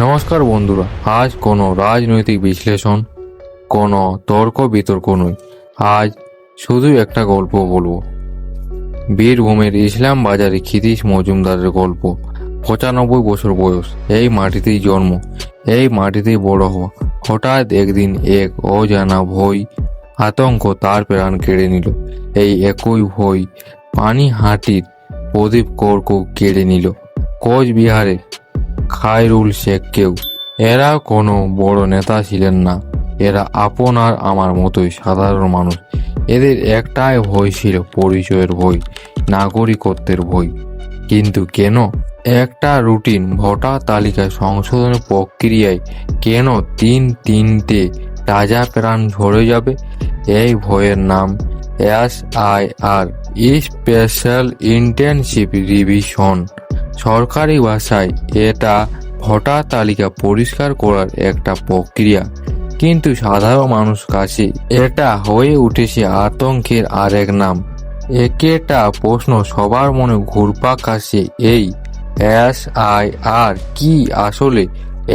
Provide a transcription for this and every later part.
নমস্কার বন্ধুরা, আজ কোনো রাজনৈতিক বিশ্লেষণ, কোনো তর্ক বিতর্ক নয়। আজ শুধু একটা গল্প বলব। বীরভূমের ইসলাম বাজারে ক্ষিতীশ মজুমদারের গল্প। পঁচানব্বই বছর বয়স, এই মাটিতেই জন্ম, এই মাটিতেই বড় হওয়া। হঠাৎ একদিন এক অজানা ভয়, আতঙ্ক তার প্রাণ কেড়ে নিল। এই একই ভয় পানিহাটির প্রদীপ করকেও কেড়ে নিল। কোচবিহারে খায়রুল শেখকেও এরা কোনো বড় নেতা ছিলেন না। এরা আপনার আমার মতোই সাধারণ মানুষ। এদের একটাই ভয় ছিল পরিচয়ের ভয়, নাগরিকত্বের ভয়। কিন্তু কেন? একটা রুটিন ভোটার তালিকা সংশোধনের প্রক্রিয়ায় কেন তিন তিনটে তাজা প্রাণ ঝরে যাবে? এই ভয়ের নাম S I R, special intensive revision. সরকারি ভাষায় এটা ভোটার তালিকা পরিষ্কার করার একটা প্রক্রিয়া। কিন্তু সাধারণ মানুষ কাছে এটা হয়ে উঠেছে আতঙ্কের আরেক নাম। একেটা প্রশ্ন সবার মনে ঘুরপাক আসে এই এস আই আর কি আসলে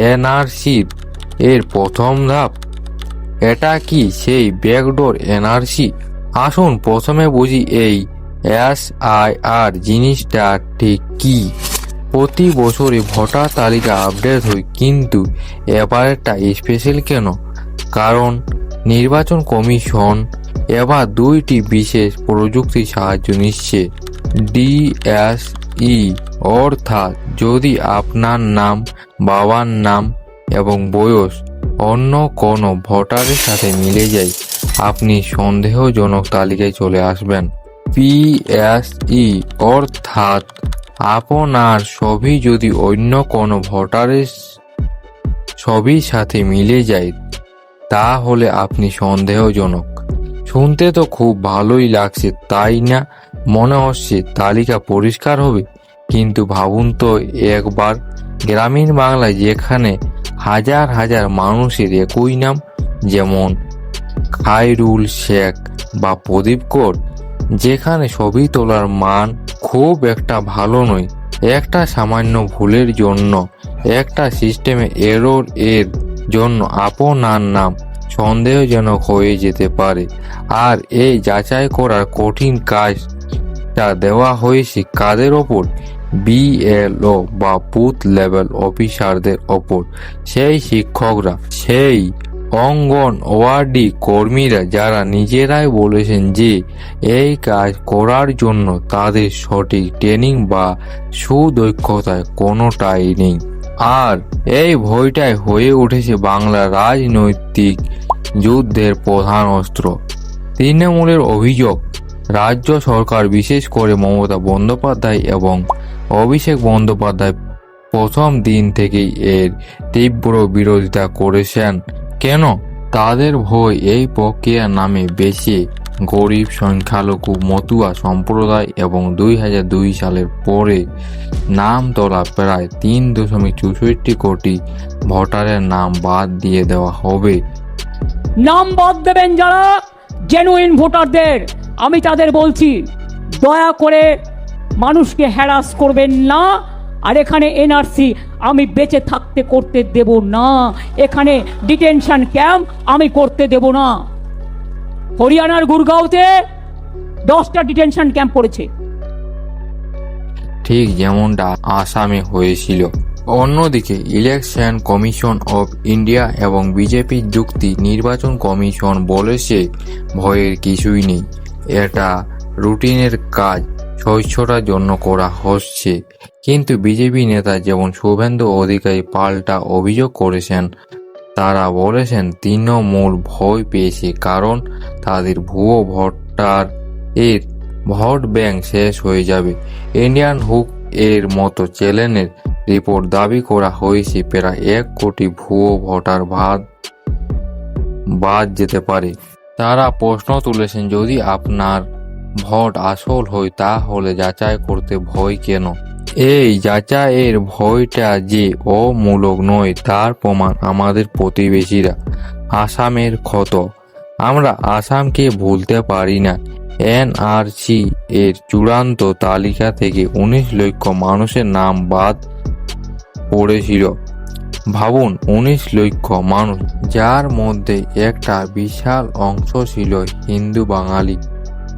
এনআরসির এর প্রথম ধাপ? এটা কি সেই ব্যাকডোর এনআরসি আসুন প্রথমে বুঝি এই এস আই আর জিনিসটা ঠিক কি? প্রতি বছরই ভোটার তালিকা আপডেট হয়, কিন্তু এবারেরটা স্পেশাল কেন? কারণ নির্বাচন কমিশন এবার দুইটি বিশেষ প্রযুক্তি সাহায্য নিচ্ছে। ডিএসই অর্থাৎ যদি আপনার নাম, বাবার নাম এবং বয়স অন্য কোনো ভোটারের সাথে মিলে যায়, আপনি সন্দেহজনক তালিকায় চলে আসবেন। পিএসই অর্থাৎ আপনার ছবি যদি অন্য কোনো ভোটারের ছবির সাথে মিলে যায়, তাহলে আপনি সন্দেহজনক। শুনতে তো খুব ভালোই লাগছে, তাই না? মনে হচ্ছে তালিকা পরিষ্কার হবে। কিন্তু ভাবুন তো, একবার গ্রামীণ বাংলায় যেখানে হাজার হাজার মানুষের একই নাম, যেমন খায়রুল শেখ বা প্রদীপ কর, যেখানে ছবি তোলার মান খুব একটা ভালো নয়। একটা সামান্য ভুলের জন্য, একটা সিস্টেমে এরর এর জন্য আপনার নাম সন্দেহজনক হয়ে যেতে পারে। আর এই যাচাই করার কঠিন কাজটা দেওয়া হয়েছে কাদের ওপর? বিএলও বা বুথ লেভেল অফিসারদের ওপর। সেই শিক্ষকরা সেই অঙ্গনওয়াড়ি কর্মীরা যারা নিজেরাই বলেছেন যে এই কাজ করার জন্য তাদের সঠিক ট্রেনিং বা সুদক্ষতায় কোনোটাই নেই। আর এই ভয়টাই হয়ে উঠেছে বাংলার রাজনৈতিক যুদ্ধের প্রধান অস্ত্র। তৃণমূলের অভিযোগ, রাজ্য সরকার বিশেষ করে মমতা বন্দ্যোপাধ্যায় এবং অভিষেক বন্দ্যোপাধ্যায় প্রথম দিন থেকেই এর তীব্র বিরোধিতা করেছেন। কেন? তাদের ভয় এই প্রক্রিয়ার নামে বেশি। গরিব সংখ্যালঘু মতুয়া সম্প্রদায় এবং দুই হাজার দুই সালের পরে নাম তোলা প্রায় তিন দশমিক চৌষট্টি কোটি ভোটারের নাম বাদ দিয়ে দেওয়া হবে। নাম বাদ দেবেন যারা জেনুইন ভোটারদের। আমি তাদের বলছি, দয়া করে মানুষকে হ্যারাস করবেন না। আর এখানে এনআরসি আমি বেঁচে থাকতে করতে দেব না। এখানে ডিটেনশন ক্যাম্প আমি করতে দেব না। হরিয়ানার গুরগাঁওতে দশটা ডিটেনশন ক্যাম্প পড়েছে। ঠিক যেমনটা আসামে হয়েছিল। অন্যদিকে ইলেকশন কমিশন অফ ইন্ডিয়া এবং বিজেপির যুক্তি নির্বাচন কমিশন বলেছে, ভয়ের কিছুই নেই। এটা রুটিনের কাজ। স্বচ্ছতার জন্য করা হচ্ছে। কিন্তু বিজেপি নেতা যেমন শুভেন্দু অধিকারী পাল্টা অভিযোগ করেছেন, তারা বলেছেন, তৃণমূল ভয় পেয়েছে কারণ তাদের ভুয়ো ভোটার এর ভোট ব্যাংক শেষ হয়ে যাবে। ইন্ডিয়ান হুক এর মতো চ্যানেলের রিপোর্ট দাবি করা হয়েছে, প্রায় এক কোটি ভুয়ো ভোটার ভাত বাদ যেতে পারে। তারা প্রশ্ন তুলেছেন, যদি আপনার ভোট আসল হয় তাহলে যাচাই করতে ভয় কেন? এই যাচাইয়ের ভয়টা যে অমূলক নয়, তার প্রমাণ আমাদের প্রতিবেশীরা। আসামের ক্ষত। আমরা আসামকে ভুলতে পারি না। এনআরসি এর চূড়ান্ত তালিকা থেকে উনিশ লক্ষ মানুষের নাম বাদ পড়েছিল। ভাবুন, উনিশ লক্ষ মানুষ, যার মধ্যে একটা বিশাল অংশ ছিল হিন্দু বাঙালি।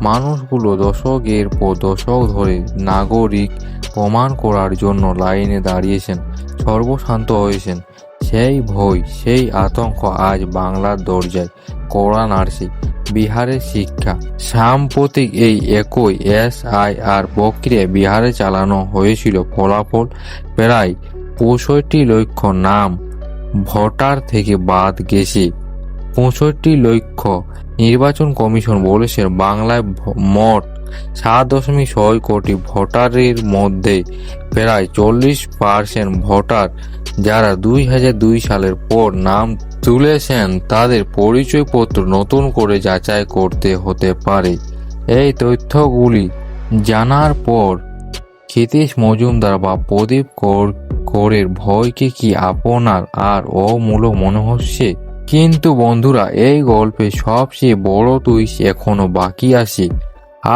মানুষগুলো দশকের পর দশক ধরে নাগরিক প্রমাণ করার জন্য লাইনে দাঁড়িয়েছেন, সর্বশান্ত হয়েছেন। সেই ভয়, সেই আতঙ্ক আজ বাংলার দরজায়, কড়া নাড়ছে। বিহারের শিক্ষা, সাম্প্রতিক এই একই এস আই আর প্রক্রিয়া বিহারে চালানো হয়েছিল ফলাফল প্রায় পঁয়ষট্টি লক্ষ নাম ভোটার থেকে বাদ গেছে। পঁয়ষট্টি লক্ষ নির্বাচন কমিশন বলেছে বাংলায় মোট সাত দশমিক ছয় কোটি ভোটারের মধ্যে প্রায় চল্লিশ পার্সেন্ট ভোটার যারা দুই হাজার দুই সালের পর নাম তুলেছেন, তাদের পরিচয়পত্র নতুন করে যাচাই করতে হতে পারে। এই তথ্যগুলি জানার পর ক্ষিতীশ মজুমদার বা প্রদীপ কর- করের ভয়কে কি আপনার আর অমূলক মনে হচ্ছে? কিন্তু বন্ধুরা, এই গল্পে সবচেয়ে বড় টুইস্ট এখনও বাকি আছে।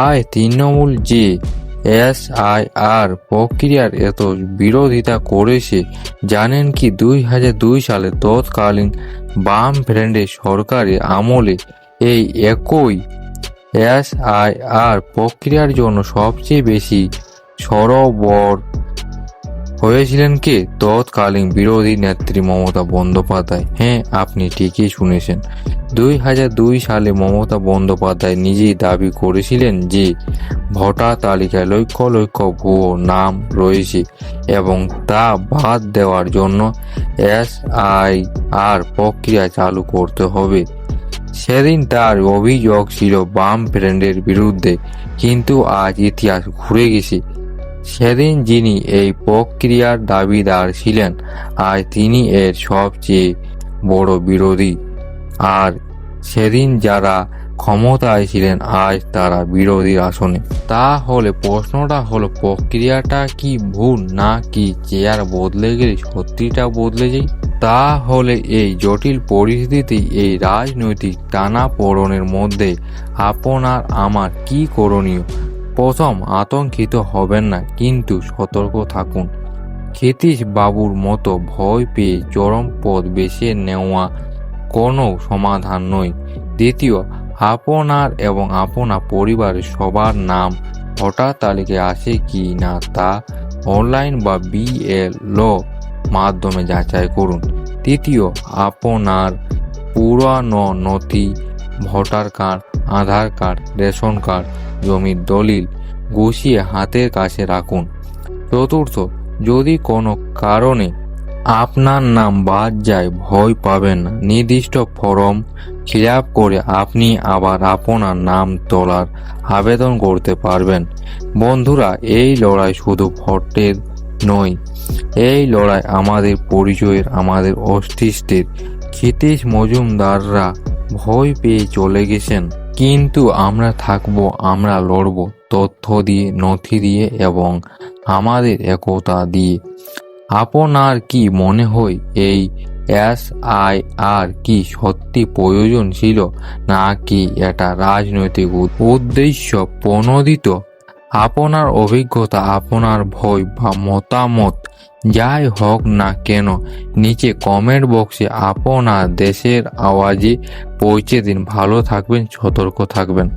আয় তৃণমূল যে এস আই আর প্রক্রিয়ার এত বিরোধিতা করেছে, জানেন কি দুই হাজার দুই সালে তৎকালীন বাম ফ্রেন্ডের সরকারের আমলে এই একই এস আই আর প্রক্রিয়ার জন্য সবচেয়ে বেশি সরবর হয়েছিলেন কে? তৎকালীন বিরোধী নেত্রী মমতা বন্দ্যোপাধ্যায়। হ্যাঁ আপনি ঠিকই শুনেছেন। দুই হাজার দুই সালে মমতা বন্দ্যোপাধ্যায় নিজেই দাবি করেছিলেন যে, ভোটার তালিকায় লক্ষ লক্ষ ভুয়ো নাম রয়েছে এবং তা বাদ দেওয়ার জন্য এস আই আর প্রক্রিয়া চালু করতে হবে। সেদিন তার অভিযোগ ছিল, বাম ফ্রেন্ডের বিরুদ্ধে। কিন্তু আজ ইতিহাস ঘুরে গেছে। সেদিন যিনি এই প্রক্রিয়ার দাবিদার ছিলেন, আজ তিনি এর সবচেয়ে বড় বিরোধী। আর সেদিন যারা ক্ষমতায় ছিলেন, আজ তারা বিরোধী আসনে। তাহলে প্রশ্নটা হলো, প্রক্রিয়াটা কি ভুল না কি চেয়ার বদলে গেলে সত্যিটা বদলে যায়? তাহলে এই জটিল পরিস্থিতি, এই রাজনৈতিক টানাপোড়নের মধ্যে আপনার আমার কি করণীয়? প্রথম আতঙ্কিত হবেন না, কিন্তু সতর্ক থাকুন। ক্ষিতীশ বাবুর মতো ভয় পেয়ে চরম পথ বেছে নেওয়া কোনো সমাধান নয়। দ্বিতীয়, আপনার এবং আপনার পরিবারের সবার নাম ভোটার তালিকায় আছে কি না তা অনলাইন বা বিএলও মাধ্যমে যাচাই করুন। তৃতীয়, আপনার পুরানো নথি, voter card, Aadhaar card, ration card জমির দলিল গুছিয়ে হাতের কাছে রাখুন। চতুর্থ, যদি কোনো কারণে আপনার নাম বাদ যায়, ভয় পাবেন না। নির্দিষ্ট ফরম ফিল করে আপনি আবার আপনার নাম তোলার আবেদন করতে পারবেন। বন্ধুরা, এই লড়াই শুধু ভোটের নয়, এই লড়াই আমাদের পরিচয়ের, আমাদের অস্তিত্বের। ক্ষিতীশ মজুমদাররা ভয় পেয়ে চলে গেছেন। কিন্তু আমরা থাকব, আমরা লড়ব তথ্য দিয়ে, নথি দিয়ে এবং আমাদের একতা দিয়ে। আপনার কি মনে হয় এই এস আই আর কি সত্যি প্রয়োজন ছিল, নাকি এটা রাজনৈতিক উদ্দেশ্য প্রণোদিত? আপনার অভিজ্ঞতা, আপনার ভয় বা মতামত যাই হোক না কেন, নিচে কমেন্ট বক্সে আপনার দেশের আওয়াজে পৌঁছে দিন। ভালো থাকবেন, সতর্ক থাকবেন।